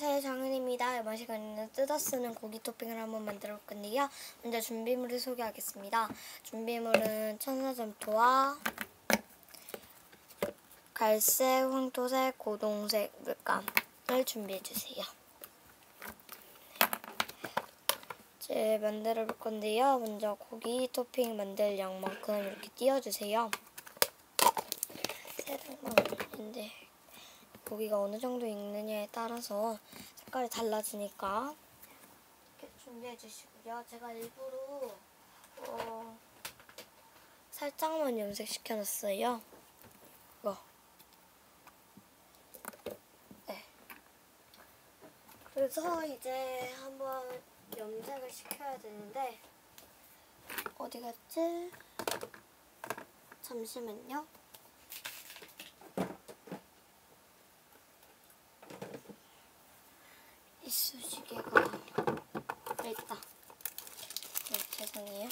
안녕하세요 장은입니다. 이번 시간에는 뜯어 쓰는 고기 토핑을 한번 만들어 볼 건데요. 먼저 준비물을 소개하겠습니다. 준비물은 천사점토와 갈색, 황토색, 고동색 물감을 준비해 주세요. 이제 만들어 볼 건데요. 먼저 고기 토핑 만들 양만큼 이렇게 띄워주세요. 세 장만 올리는데 고기가 어느 정도 익느냐에 따라서 색깔이 달라지니까 이렇게 준비해 주시고요. 제가 일부러 어, 살짝만 염색시켜 놨어요. 이거. 네. 그래서 이제 한번 염색을 시켜야 되는데 어디 갔지? 잠시만요. 이쑤시개가 있다. 네, 죄송해요.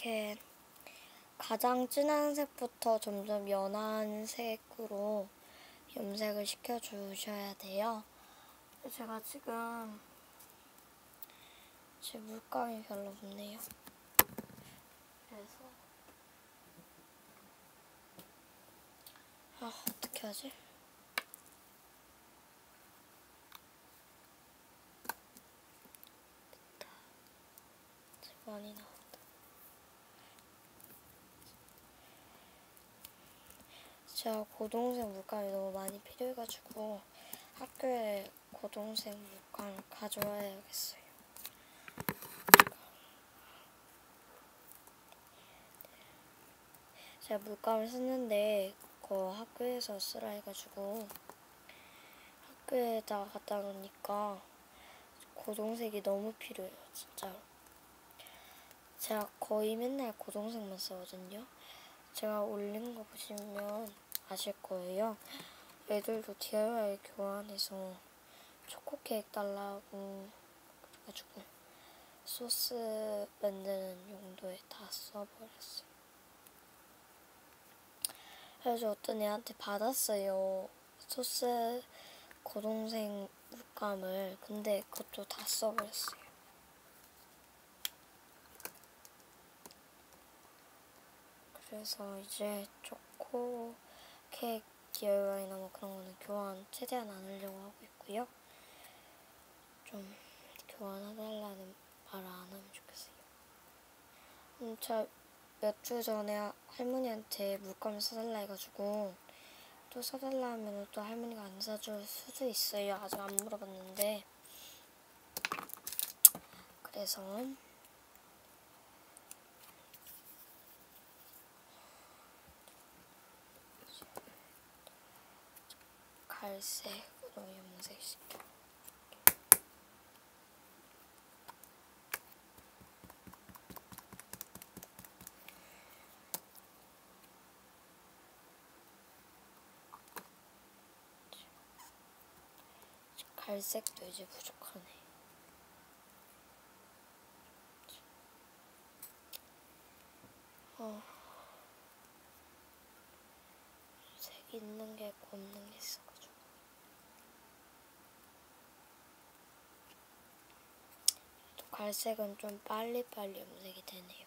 이렇게 가장 진한 색부터 점점 연한 색으로 염색을 시켜주셔야 돼요. 제가 지금 제 물감이 별로 없네요. 그래서 아 어떻게 하지? 많이 나온다. 제가 고동색 물감이 너무 많이 필요해가지고 학교에 고동색 물감을 가져와야겠어요. 제가 물감을 썼는데 그거 학교에서 쓰라 해가지고 학교에다가 갖다 놓으니까 고동색이 너무 필요해요, 진짜로. 제가 거의 맨날 고동색만 쓰거든요. 제가 올린 거 보시면 아실 거예요. 애들도 DIY 교환해서 초코 케이크 달라고 그래가지고 소스 만드는 용도에 다 써버렸어요. 그래서 어떤 애한테 받았어요. 소스 고동생 물감을. 근데 그것도 다 써버렸어요. 그래서 이제 초코 케이크 DIY나 뭐 그런 거는 교환 최대한 안 하려고 하고 있고요. 좀 교환해달라는 말을 안 하면 좋겠어요. 음, 제가 몇주 전에 할머니한테 물감 사달라 해가지고 또 사달라 하면 또 할머니가 안 사줄 수도 있어요. 아직 안 물어봤는데 그래서 갈색으로 염색시켜. 갈색도 이제 부족하네. 어. 색 있는 게 없는 게 있어가지고. 또 갈색은 좀 빨리빨리 염색이 되네요.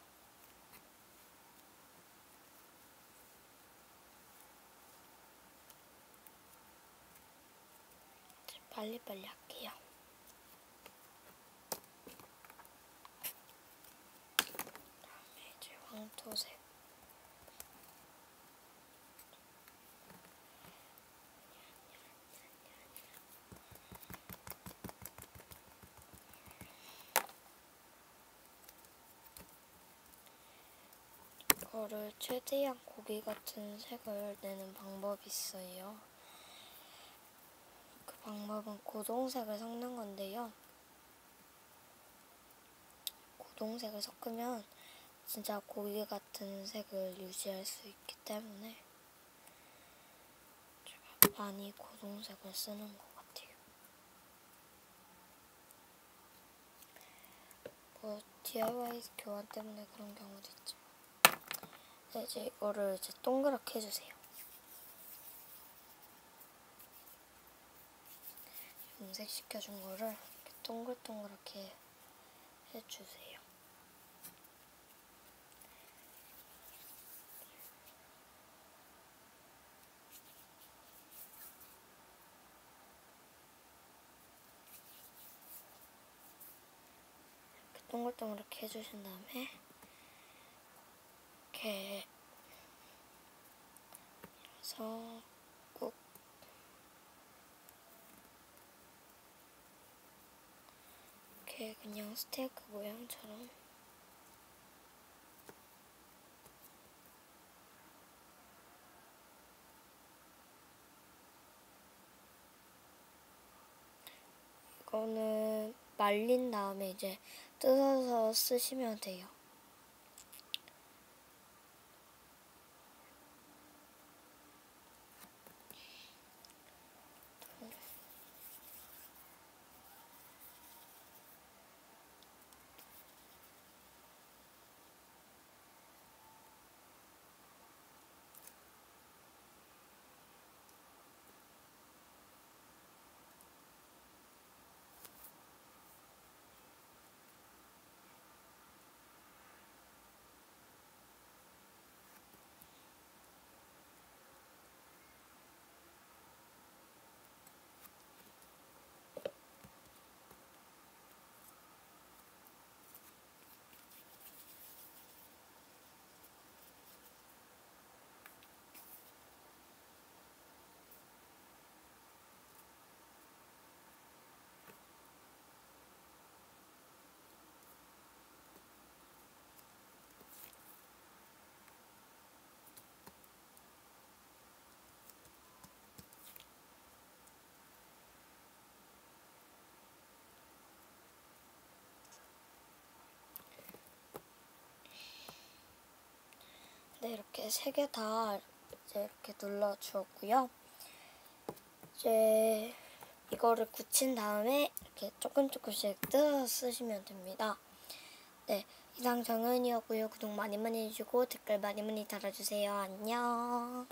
빨리빨리 할게요. 다음에 이제 황토색. 어, 이거를 최대한 고기 같은 색을 내는 방법이 있어요. 그 방법은 고동색을 섞는 건데요. 고동색을 섞으면 진짜 고기 같은 색을 유지할 수 있기 때문에 많이 고동색을 쓰는 것 같아요. 뭐 DIY 교환 때문에 그런 경우도 있죠. 네, 이제 이거를 이제 동그랗게 해주세요. 염색 시켜준 거를 이렇게 동글동글하게 해주세요. 동글동글하게 해주신 다음에 이렇게 해서 꾹 이렇게 그냥 스테이크 모양처럼 이거는 말린 다음에 이제 뜯어서 쓰시면 돼요. 이렇게 세 개 다 이제 이렇게 눌러 주었고요. 이제 이거를 굳힌 다음에 이렇게 조금 조금씩 뜯어서 쓰시면 됩니다. 네, 이상 정은이었고요. 구독 많이 많이 해주고 댓글 많이 많이 달아주세요. 안녕.